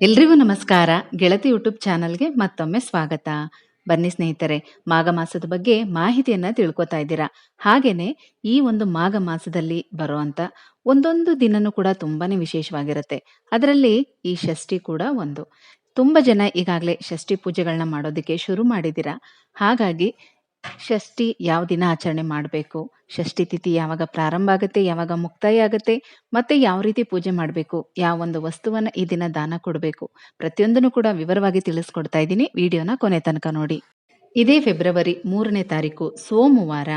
ಎಲ್ರಿಗೂ ನಮಸ್ಕಾರ. ಗೆಳತಿ ಯೂಟ್ಯೂಬ್ ಚಾನಲ್ಗೆ ಮತ್ತೊಮ್ಮೆ ಸ್ವಾಗತ. ಬನ್ನಿ ಸ್ನೇಹಿತರೆ, ಮಾಘ ಮಾಸದ ಬಗ್ಗೆ ಮಾಹಿತಿಯನ್ನ ತಿಳ್ಕೊತಾ ಇದ್ದೀರಾ? ಹಾಗೇನೆ ಈ ಒಂದು ಮಾಘ ಮಾಸದಲ್ಲಿ ಬರುವಂತ ಒಂದೊಂದು ದಿನನೂ ಕೂಡ ತುಂಬಾನೇ ವಿಶೇಷವಾಗಿರುತ್ತೆ. ಅದರಲ್ಲಿ ಈ ಷಷ್ಠಿ ಕೂಡ ಒಂದು. ತುಂಬ ಜನ ಈಗಾಗಲೇ ಷಷ್ಠಿ ಪೂಜೆಗಳನ್ನ ಮಾಡೋದಕ್ಕೆ ಶುರು ಮಾಡಿದ್ದೀರಾ? ಹಾಗಾಗಿ ಷಷ್ಠಿ ಯಾವ ದಿನ ಆಚರಣೆ ಮಾಡಬೇಕು? ಷಷ್ಠಿ ತಿಥಿ ಯಾವಾಗ ಪ್ರಾರಂಭ ಆಗುತ್ತೆ? ಯಾವಾಗ ಮುಕ್ತಾಯ ಆಗುತ್ತೆ? ಮತ್ತೆ ಯಾವ ರೀತಿ ಪೂಜೆ ಮಾಡಬೇಕು? ಯಾವ ಒಂದು ವಸ್ತುವನ್ನ ಈ ದಿನ ದಾನ ಕೊಡಬೇಕು? ಪ್ರತಿಯೊಂದನ್ನು ಕೂಡ ವಿವರವಾಗಿ ತಿಳಿಸ್ಕೊಡ್ತಾ ಇದ್ದೀನಿ. ವಿಡಿಯೋನ ಕೊನೆ ತನಕ ನೋಡಿ. ಇದೇ ಫೆಬ್ರವರಿ ಮೂರನೇ ತಾರೀಕು, ಸೋಮವಾರ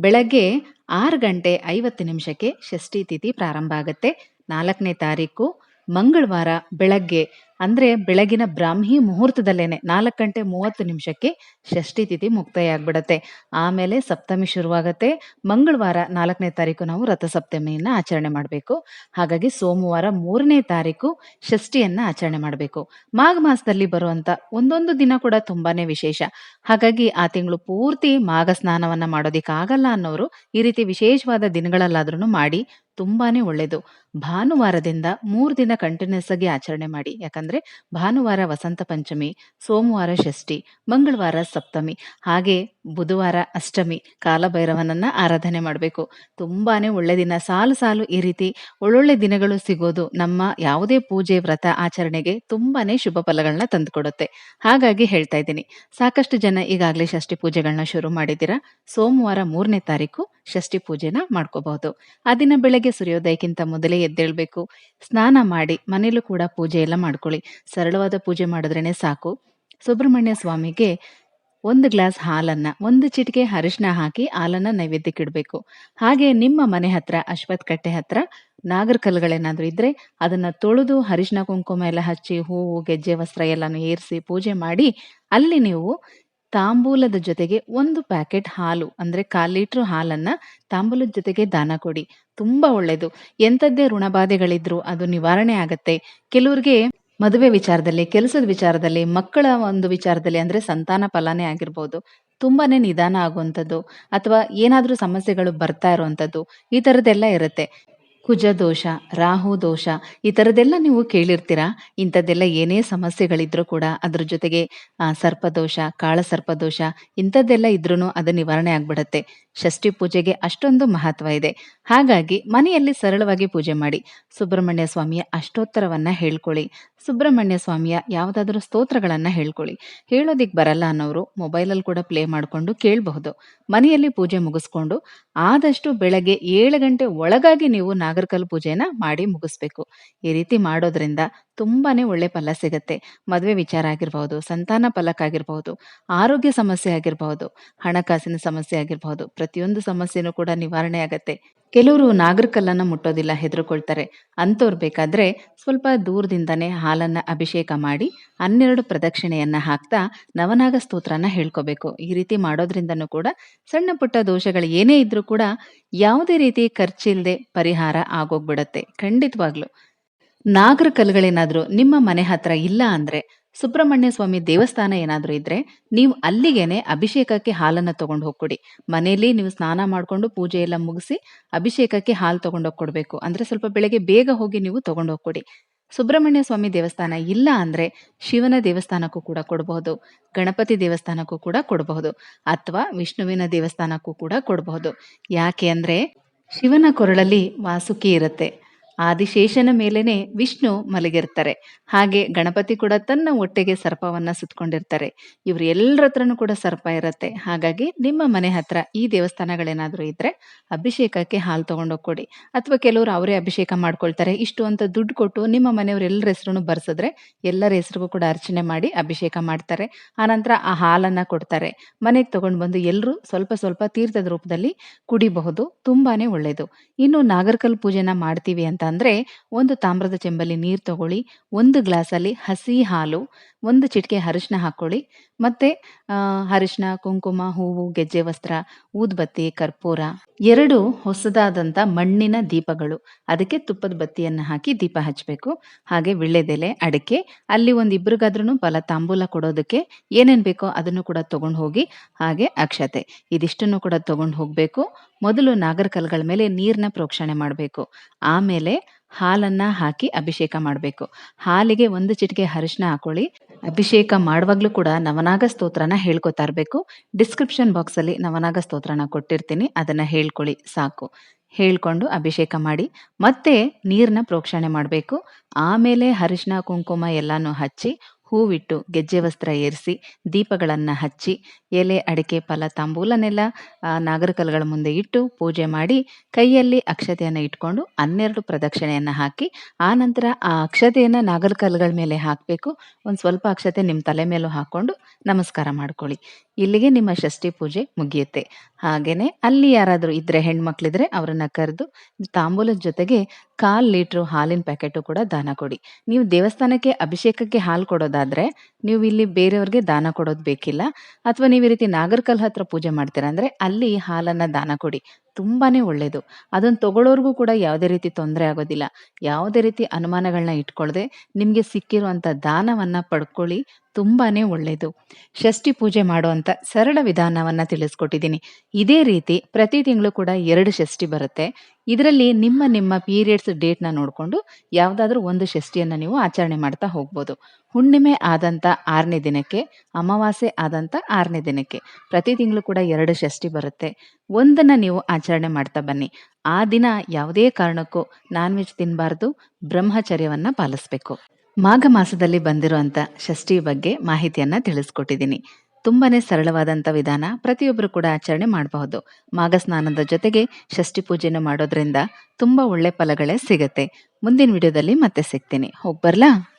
ಬೆಳಗ್ಗೆ ಆರು ಗಂಟೆ ಐವತ್ತು ನಿಮಿಷಕ್ಕೆ ಷಷ್ಠಿ ತಿಥಿ ಪ್ರಾರಂಭ ಆಗುತ್ತೆ. ನಾಲ್ಕನೇ ತಾರೀಕು, ಮಂಗಳವಾರ ಬೆಳಗ್ಗೆ ಅಂದ್ರೆ ಬೆಳಗಿನ ಬ್ರಾಹ್ಮಿ ಮುಹೂರ್ತದಲ್ಲೇನೆ ನಾಲ್ಕು ಗಂಟೆ ಮೂವತ್ತು ನಿಮಿಷಕ್ಕೆ ಷಷ್ಠಿ ತಿಥಿ ಮುಕ್ತಾಯ ಆಗ್ಬಿಡತ್ತೆ ಆಮೇಲೆ ಸಪ್ತಮಿ ಶುರುವಾಗತ್ತೆ. ಮಂಗಳವಾರ ನಾಲ್ಕನೇ ತಾರೀಕು ನಾವು ರಥಸಪ್ತಮಿಯನ್ನ ಆಚರಣೆ ಮಾಡಬೇಕು. ಹಾಗಾಗಿ ಸೋಮವಾರ ಮೂರನೇ ತಾರೀಕು ಷಷ್ಠಿಯನ್ನ ಆಚರಣೆ ಮಾಡಬೇಕು. ಮಾಘ ಮಾಸದಲ್ಲಿ ಬರುವಂತ ಒಂದೊಂದು ದಿನ ಕೂಡ ತುಂಬಾನೇ ವಿಶೇಷ. ಹಾಗಾಗಿ ಆ ತಿಂಗಳು ಪೂರ್ತಿ ಮಾಘ ಸ್ನಾನವನ್ನ ಮಾಡೋದಿಕ್ಕಾಗಲ್ಲ ಅನ್ನೋರು ಈ ರೀತಿ ವಿಶೇಷವಾದ ದಿನಗಳಲ್ಲಾದ್ರೂ ಮಾಡಿ ತುಂಬಾನೇ ಒಳ್ಳೆಯದು ಭಾನುವಾರದಿಂದ ಮೂರು ದಿನ ಕಂಟಿನ್ಯೂಸ್ ಆಗಿ ಆಚರಣೆ ಮಾಡಿ. ಯಾಕಂದ್ರೆ ಭಾನುವಾರ ವಸಂತ ಪಂಚಮಿ, ಸೋಮವಾರ ಷಷ್ಠಿ, ಮಂಗಳವಾರ ಸಪ್ತಮಿ. ಹಾಗೆ ಬುಧವಾರ ಅಷ್ಟಮಿ ಕಾಲಭೈರವನನ್ನ ಆರಾಧನೆ ಮಾಡಬೇಕು. ತುಂಬಾನೇ ಒಳ್ಳೆ ದಿನ. ಸಾಲು ಸಾಲು ಈ ರೀತಿ ಒಳ್ಳೊಳ್ಳೆ ದಿನಗಳು ಸಿಗೋದು ನಮ್ಮ ಯಾವುದೇ ಪೂಜೆ, ವ್ರತ, ಆಚರಣೆಗೆ ತುಂಬಾನೇ ಶುಭ ಫಲಗಳನ್ನ ತಂದುಕೊಡುತ್ತೆ. ಹಾಗಾಗಿ ಹೇಳ್ತಾ ಇದ್ದೀನಿ. ಸಾಕಷ್ಟು ಜನ ಈಗಾಗಲೇ ಷಷ್ಠಿ ಪೂಜೆಗಳನ್ನ ಶುರು ಮಾಡಿದ್ದೀರಾ. ಸೋಮವಾರ ಮೂರನೇ ತಾರೀಕು ಷಷ್ಠಿ ಪೂಜೆನ ಮಾಡ್ಕೋಬಹುದು. ಆ ದಿನ ಬೆಳಗ್ಗೆ ಸೂರ್ಯೋದಯಕ್ಕಿಂತ ಮೊದಲೇ ಎದ್ದೇಳ್ಬೇಕು. ಸ್ನಾನ ಮಾಡಿ ಮನೇಲೂ ಕೂಡ ಪೂಜೆ ಎಲ್ಲ ಮಾಡ್ಕೊಳ್ಳಿ. ಸರಳವಾದ ಪೂಜೆ ಮಾಡಿದ್ರೇನೆ ಸಾಕು. ಸುಬ್ರಹ್ಮಣ್ಯ ಸ್ವಾಮಿಗೆ ಒಂದು ಗ್ಲಾಸ್ ಹಾಲನ್ನ, ಒಂದು ಚಿಟಿಕೆ ಅರಿಶಿನ ಹಾಕಿ ಹಾಲನ್ನ ನೈವೇದ್ಯಕ್ಕೆ ಇಡಬೇಕು ಹಾಗೆ ನಿಮ್ಮ ಮನೆ ಹತ್ರ ಅಶ್ವಥ್ ಕಟ್ಟೆ ಹತ್ರ ನಾಗರ ಕಲ್ಲುಗಳೇನಾದ್ರೂ ಇದ್ರೆ ಅದನ್ನ ತೊಳೆದು ಅರಿಶಿನ ಕುಂಕುಮ ಎಲ್ಲ ಹಚ್ಚಿ ಹೂವು, ಗೆಜ್ಜೆ, ವಸ್ತ್ರ ಎಲ್ಲಾನು ಏರಿಸಿ ಪೂಜೆ ಮಾಡಿ ಅಲ್ಲಿ ನೀವು ತಾಂಬೂಲದ ಜೊತೆಗೆ ಒಂದು ಪ್ಯಾಕೆಟ್ ಹಾಲು, ಅಂದ್ರೆ ಕಾಲ್ ಲೀಟ್ರ್ ಹಾಲನ್ನ ತಾಂಬೂಲದ ಜೊತೆಗೆ ದಾನ ಕೊಡಿ. ತುಂಬಾ ಒಳ್ಳೇದು. ಎಂಥದ್ದೇ ಋಣಬಾಧೆಗಳಿದ್ರು ಅದು ನಿವಾರಣೆ ಆಗತ್ತೆ. ಕೆಲವ್ರಿಗೆ ಮದುವೆ ವಿಚಾರದಲ್ಲಿ ಕೆಲಸದ ವಿಚಾರದಲ್ಲಿ ಮಕ್ಕಳ ಒಂದು ವಿಚಾರದಲ್ಲಿ ಅಂದ್ರೆ ಸಂತಾನ ಫಲನೇ ಆಗಿರ್ಬೋದು. ತುಂಬಾನೇ ನಿಧಾನ ಆಗುವಂಥದ್ದು ಅಥವಾ ಏನಾದ್ರೂ ಸಮಸ್ಯೆಗಳು ಬರ್ತಾ ಇರುವಂಥದ್ದು, ಈ ತರದ್ದೆಲ್ಲ ಇರುತ್ತೆ. ಕುಜ ದೋಷ ರಾಹು ದೋಷ ಈ ಥರದ್ದೆಲ್ಲ ನೀವು ಕೇಳಿರ್ತೀರಾ? ಇಂಥದ್ದೆಲ್ಲ ಏನೇ ಸಮಸ್ಯೆಗಳಿದ್ರೂ ಕೂಡ ಅದ್ರ ಜೊತೆಗೆ ಆ, ಸರ್ಪದೋಷ ಕಾಳ ಸರ್ಪದೋಷ ಇಂಥದ್ದೆಲ್ಲ ಇದ್ರೂ ಅದು ನಿವಾರಣೆ ಆಗ್ಬಿಡತ್ತೆ. ಷಷ್ಠಿ ಪೂಜೆಗೆ ಅಷ್ಟೊಂದು ಮಹತ್ವ ಇದೆ. ಹಾಗಾಗಿ ಮನೆಯಲ್ಲಿ ಸರಳವಾಗಿ ಪೂಜೆ ಮಾಡಿ. ಸುಬ್ರಹ್ಮಣ್ಯ ಸ್ವಾಮಿಯ ಅಷ್ಟೋತ್ತರವನ್ನ ಹೇಳ್ಕೊಳ್ಳಿ. ಸುಬ್ರಹ್ಮಣ್ಯ ಸ್ವಾಮಿಯ ಯಾವುದಾದ್ರೂ ಸ್ತೋತ್ರಗಳನ್ನ ಹೇಳ್ಕೊಳ್ಳಿ. ಹೇಳೋದಿಕ್ ಬರಲ್ಲ ಅನ್ನೋರು ಮೊಬೈಲಲ್ಲಿ ಕೂಡ ಪ್ಲೇ ಮಾಡಿಕೊಂಡು ಕೇಳಬಹುದು. ಮನೆಯಲ್ಲಿ ಪೂಜೆ ಮುಗಿಸ್ಕೊಂಡು ಆದಷ್ಟು ಬೆಳಗ್ಗೆ ಏಳು ಗಂಟೆ ಒಳಗಾಗಿ ನೀವು ನಾಗರಕಲ್ ಪೂಜೆನ ಮಾಡಿ ಮುಗಿಸ್ಬೇಕು. ಈ ರೀತಿ ಮಾಡೋದ್ರಿಂದ ತುಂಬಾನೇ ಒಳ್ಳೆ ಫಲ ಸಿಗತ್ತೆ. ಮದುವೆ ವಿಚಾರ ಆಗಿರ್ಬಹುದು, ಸಂತಾನ ಫಲಕ್ಕಾಗಿರ್ಬಹುದು ಆರೋಗ್ಯ ಸಮಸ್ಯೆ ಆಗಿರ್ಬಹುದು, ಹಣಕಾಸಿನ ಸಮಸ್ಯೆ ಆಗಿರ್ಬಹುದು, ಪ್ರತಿಯೊಂದು ಸಮಸ್ಯೆನೂ ಕೂಡ ನಿವಾರಣೆ ಆಗತ್ತೆ. ಕೆಲವರು ನಾಗರಕಲ್ಲನ್ನ ಮುಟ್ಟೋದಿಲ್ಲ, ಹೆದರ್ಕೊಳ್ತಾರೆ. ಅಂತವ್ರು ಬೇಕಾದ್ರೆ ಸ್ವಲ್ಪ ದೂರದಿಂದನೇ ಹಾಲನ್ನ ಅಭಿಷೇಕ ಮಾಡಿ, ಹನ್ನೆರಡು ಪ್ರದಕ್ಷಿಣೆಯನ್ನ ಹಾಕ್ತಾ ನವನಾಗ ಸ್ತೋತ್ರನ ಹೇಳ್ಕೋಬೇಕು. ಈ ರೀತಿ ಮಾಡೋದ್ರಿಂದನೂ ಕೂಡ ಸಣ್ಣ ಪುಟ್ಟ ದೋಷಗಳು ಏನೇ ಇದ್ರೂ ಕೂಡ ಯಾವುದೇ ರೀತಿ ಖರ್ಚಿಲ್ಲದೆ ಪರಿಹಾರ ಆಗೋಗ್ಬಿಡತ್ತೆ. ಖಂಡಿತವಾಗ್ಲು. ನಾಗರ ಕಲ್ಲುಗಳೇನಾದರೂ ನಿಮ್ಮ ಮನೆ ಹತ್ರ ಇಲ್ಲ ಅಂದ್ರೆ ಸುಬ್ರಹ್ಮಣ್ಯ ಸ್ವಾಮಿ ದೇವಸ್ಥಾನ ಏನಾದರೂ ಇದ್ರೆ ನೀವು ಅಲ್ಲಿಗೇನೆ ಅಭಿಷೇಕಕ್ಕೆ ಹಾಲನ್ನ ತಗೊಂಡು ಹೋಗ್ಕೊಡಿ. ಮನೆಯಲ್ಲಿ ನೀವು ಸ್ನಾನ ಮಾಡ್ಕೊಂಡು ಪೂಜೆ ಎಲ್ಲ ಮುಗಿಸಿ ಅಭಿಷೇಕಕ್ಕೆ ಹಾಲು ತಗೊಂಡೋಗಿ ಕೊಡಬೇಕು ಅಂದ್ರೆ ಸ್ವಲ್ಪ ಬೆಳಗ್ಗೆ ಬೇಗ ಹೋಗಿ ನೀವು ತಗೊಂಡು ಹೋಗ್ಕೊಡಿ. ಸುಬ್ರಹ್ಮಣ್ಯ ಸ್ವಾಮಿ ದೇವಸ್ಥಾನ ಇಲ್ಲ ಅಂದ್ರೆ ಶಿವನ ದೇವಸ್ಥಾನಕ್ಕೂ ಕೂಡ ಕೊಡಬಹುದು. ಗಣಪತಿ ದೇವಸ್ಥಾನಕ್ಕೂ ಕೂಡ ಕೊಡಬಹುದು. ಅಥವಾ ವಿಷ್ಣುವಿನ ದೇವಸ್ಥಾನಕ್ಕೂ ಕೂಡ ಕೊಡಬಹುದು. ಯಾಕೆ ಅಂದ್ರೆ ಶಿವನ ಕೊರಳಲ್ಲಿ ವಾಸುಕಿ ಇರುತ್ತೆ. ಆದಿಶೇಷನ ಮೇಲೇನೆ ವಿಷ್ಣು ಮಲಗಿರ್ತಾರೆ. ಹಾಗೆ ಗಣಪತಿ ಕೂಡ ತನ್ನ ಹೊಟ್ಟೆಗೆ ಸರ್ಪವನ್ನ ಸುತ್ತಕೊಂಡಿರ್ತಾರೆ ಇವ್ರು ಎಲ್ಲರ ಹತ್ರನೂ ಕೂಡ ಸರ್ಪ ಇರುತ್ತೆ. ಹಾಗಾಗಿ ನಿಮ್ಮ ಮನೆ ಹತ್ರ ಈ ದೇವಸ್ಥಾನಗಳೇನಾದ್ರೂ ಇದ್ರೆ ಅಭಿಷೇಕಕ್ಕೆ ಹಾಲು ತಗೊಂಡೋಗಿ ಕೊಡಿ ಅಥವಾ ಕೆಲವರು ಅವರೇ ಅಭಿಷೇಕ ಮಾಡ್ಕೊಳ್ತಾರೆ. ಇಷ್ಟು ಅಂತ ದುಡ್ಡು ಕೊಟ್ಟು ನಿಮ್ಮ ಮನೆಯವ್ರ ಎಲ್ಲರ ಹೆಸರು ಬರ್ಸಿದ್ರೆ ಎಲ್ಲರ ಹೆಸರಿಗೂ ಕೂಡ ಅರ್ಚನೆ ಮಾಡಿ ಅಭಿಷೇಕ ಮಾಡ್ತಾರೆ. ಆನಂತರ ಆ ಹಾಲನ್ನ ಕೊಡ್ತಾರೆ. ಮನೆಗೆ ತಗೊಂಡು ಬಂದು ಎಲ್ಲರೂ ಸ್ವಲ್ಪ ಸ್ವಲ್ಪ ತೀರ್ಥದ ರೂಪದಲ್ಲಿ ಕುಡಿಬಹುದು. ತುಂಬಾನೇ ಒಳ್ಳೇದು. ಇನ್ನು ನಾಗರಕಲ್ ಪೂಜೆನ ಮಾಡ್ತೀವಿ ಅಂತ ಅಂದ್ರೆ ಒಂದು ತಾಮ್ರದ ಚೆಂಬಲ್ಲಿ ನೀರು ತಗೊಳ್ಳಿ, ಒಂದು ಗ್ಲಾಸಲ್ಲಿ ಹಸಿ ಹಾಲು, ಒಂದು ಚಿಟಿಕೆ ಅರಿಶಿನ ಹಾಕೊಳ್ಳಿ. ಮತ್ತೆ ಅರಿಶಿನ ಕುಂಕುಮ, ಹೂವು, ಗೆಜ್ಜೆ ವಸ್ತ್ರ, ಊದ್ಬತ್ತಿ, ಕರ್ಪೂರ, ಎರಡು ಹೊಸದಾದಂತ ಮಣ್ಣಿನ ದೀಪಗಳು. ಅದಕ್ಕೆ ತುಪ್ಪದ ಬತ್ತಿಯನ್ನ ಹಾಕಿ ದೀಪ ಹಚ್ಚಬೇಕು ಹಾಗೆ ವಿಳ್ಳೆದೆಲೆ ಅಡಿಕೆ, ಅಲ್ಲಿ ಒಂದು ಇಬ್ರಿಗಾದ್ರೂ ಫಲ ತಾಂಬೂಲ ಕೊಡೋದಕ್ಕೆ ಏನೇನ್ ಬೇಕೋ ಅದನ್ನು ಕೂಡ ತಗೊಂಡು ಹೋಗಿ ಹಾಗೆ ಅಕ್ಷತೆ. ಇದಿಷ್ಟನ್ನು ಕೂಡ ತಗೊಂಡು ಹೋಗ್ಬೇಕು. ಮೊದಲು ನಾಗರ ಕಲ್ಗಳ ಮೇಲೆ ನೀರನ್ನ ಪ್ರೋಕ್ಷಣೆ ಮಾಡಬೇಕು. ಆಮೇಲೆ ಹಾಲನ್ನ ಹಾಕಿ ಅಭಿಷೇಕ ಮಾಡಬೇಕು. ಹಾಲಿಗೆ ಒಂದು ಚಿಟಿಕೆ ಅರಿಶಿನ ಹಾಕೊಳ್ಳಿ. ಅಭಿಷೇಕ ಮಾಡುವಾಗ್ಲೂ ಕೂಡ ನವನಾಗ ಸ್ತೋತ್ರನ ಹೇಳ್ಕೊತಾ ಇರಬೇಕು. ಡಿಸ್ಕ್ರಿಪ್ಷನ್ ಬಾಕ್ಸ್ ಅಲ್ಲಿ ನವನಾಗ ಸ್ತೋತ್ರನ ಕೊಟ್ಟಿರ್ತೀನಿ. ಅದನ್ನ ಹೇಳ್ಕೊಳ್ಳಿ, ಸಾಕು. ಹೇಳ್ಕೊಂಡು ಅಭಿಷೇಕ ಮಾಡಿ. ಮತ್ತೆ ನೀರನ್ನ ಪ್ರೋಕ್ಷಣೆ ಮಾಡಬೇಕು. ಆಮೇಲೆ ಅರಿಶಿನ, ಕುಂಕುಮ ಎಲ್ಲಾನು ಹಚ್ಚಿ ಹೂವಿಟ್ಟು ಗೆಜ್ಜೆ ವಸ್ತ್ರ ಏರಿಸಿ, ದೀಪಗಳನ್ನು ಹಚ್ಚಿ, ಎಲೆ, ಅಡಿಕೆ, ಫಲ, ತಾಂಬೂಲನೆಲ್ಲ ನಾಗರಕಲ್ಗಳ ಮುಂದೆ ಇಟ್ಟು ಪೂಜೆ ಮಾಡಿ, ಕೈಯಲ್ಲಿ ಅಕ್ಷತೆಯನ್ನು ಇಟ್ಕೊಂಡು ಹನ್ನೆರಡು ಪ್ರದಕ್ಷಿಣೆಯನ್ನು ಹಾಕಿ, ಆ ನಂತರ ಆ ಅಕ್ಷತೆಯನ್ನು ನಾಗರಕಲ್ಗಳ ಮೇಲೆ ಹಾಕಬೇಕು. ಒಂದು ಸ್ವಲ್ಪ ಅಕ್ಷತೆ ನಿಮ್ಮ ತಲೆ ಮೇಲೂ ಹಾಕ್ಕೊಂಡು ನಮಸ್ಕಾರ ಮಾಡ್ಕೊಳ್ಳಿ. ಇಲ್ಲಿಗೆ ನಿಮ್ಮ ಷಷ್ಠಿ ಪೂಜೆ ಮುಗಿಯುತ್ತೆ. ಹಾಗೆಯೇ ಅಲ್ಲಿ ಯಾರಾದರೂ ಇದ್ದರೆ ಹೆಣ್ಮಕ್ಳಿದ್ರೆ ಅವರನ್ನು ಕರೆದು ತಾಂಬೂಲದ ಜೊತೆಗೆ ಕಾಲ್ ಲೀಟ್ರು ಹಾಲಿನ ಪ್ಯಾಕೆಟು ಕೂಡ ದಾನ ಕೊಡಿ. ನೀವು ದೇವಸ್ಥಾನಕ್ಕೆ ಅಭಿಷೇಕಕ್ಕೆ ಹಾಲು ಕೊಡೋದಾದ್ರೆ ನೀವು ಇಲ್ಲಿ ಬೇರೆಯವ್ರಿಗೆ ದಾನ ಕೊಡೋದು ಬೇಕಿಲ್ಲ. ಅಥವಾ ನೀವು ಈ ರೀತಿ ನಾಗರ್ಕಲ್ ಹತ್ರ ಪೂಜೆ ಮಾಡ್ತೀರಾ ಅಂದ್ರೆ ಅಲ್ಲಿ ಹಾಲನ್ನ ದಾನ ಕೊಡಿ. ತುಂಬಾನೇ ಒಳ್ಳೇದು. ಅದನ್ನು ತಗೊಳ್ಳೋರ್ಗೂ ಕೂಡ ಯಾವುದೇ ರೀತಿ ತೊಂದರೆ ಆಗೋದಿಲ್ಲ. ಯಾವುದೇ ರೀತಿ ಅನುಮಾನಗಳನ್ನ ಇಟ್ಕೊಳ್ಳದೆ ನಿಮಗೆ ಸಿಕ್ಕಿರುವಂತ ದಾನವನ್ನ ಪಡ್ಕೊಳ್ಳಿ. ತುಂಬಾನೇ ಒಳ್ಳೆಯದು ಷಷ್ಠಿ ಪೂಜೆ ಮಾಡುವಂಥ ಸರಳ ವಿಧಾನವನ್ನ ತಿಳಿಸ್ಕೊಟ್ಟಿದ್ದೀನಿ. ಇದೇ ರೀತಿ ಪ್ರತಿ ತಿಂಗಳು ಕೂಡ ಎರಡು ಷಷ್ಠಿ ಬರುತ್ತೆ. ಇದರಲ್ಲಿ ನಿಮ್ಮ ನಿಮ್ಮ ಪೀರಿಯಡ್ಸ್ ಡೇಟ್ನ ನೋಡಿಕೊಂಡು ಯಾವುದಾದ್ರೂ ಒಂದು ಷಷ್ಠಿಯನ್ನು ನೀವು ಆಚರಣೆ ಮಾಡ್ತಾ ಹೋಗ್ಬೋದು. ಹುಣ್ಣಿಮೆ ಆದಂಥ ಆರನೇ ದಿನಕ್ಕೆ, ಅಮಾವಾಸ್ಯೆ ಆದಂಥ ಆರನೇ ದಿನಕ್ಕೆ ಪ್ರತಿ ತಿಂಗಳು ಕೂಡ ಎರಡು ಷಷ್ಠಿ ಬರುತ್ತೆ. ಒಂದನ್ನು ನೀವು ಆಚರಣೆ ಮಾಡ್ತಾ ಬನ್ನಿ. ಆ ದಿನ ಯಾವುದೇ ಕಾರಣಕ್ಕೂ ನಾನ್ ವೆಜ್ ತಿನ್ನಬಾರ್ದು ಬ್ರಹ್ಮಚರ್ಯವನ್ನು ಪಾಲಿಸ್ಬೇಕು. ಮಾಘ ಮಾಸದಲ್ಲಿ ಬಂದಿರುವಂತ ಷಷ್ಠಿ ಬಗ್ಗೆ ಮಾಹಿತಿಯನ್ನು ತಿಳಿಸ್ಕೊಟ್ಟಿದ್ದೀನಿ. ತುಂಬಾನೇ ಸರಳವಾದಂಥ ವಿಧಾನ ಪ್ರತಿಯೊಬ್ಬರು ಕೂಡ ಆಚರಣೆ ಮಾಡಬಹುದು. ಮಾಘ ಸ್ನಾನದ ಜೊತೆಗೆ ಷಷ್ಠಿ ಪೂಜೆಯನ್ನು ಮಾಡೋದ್ರಿಂದ ತುಂಬ ಒಳ್ಳೆ ಫಲಗಳೇ ಸಿಗತ್ತೆ. ಮುಂದಿನ ವಿಡಿಯೋದಲ್ಲಿ ಮತ್ತೆ ಸಿಗ್ತೀನಿ. ಹೋಗಿ ಬರ್ಲಾ?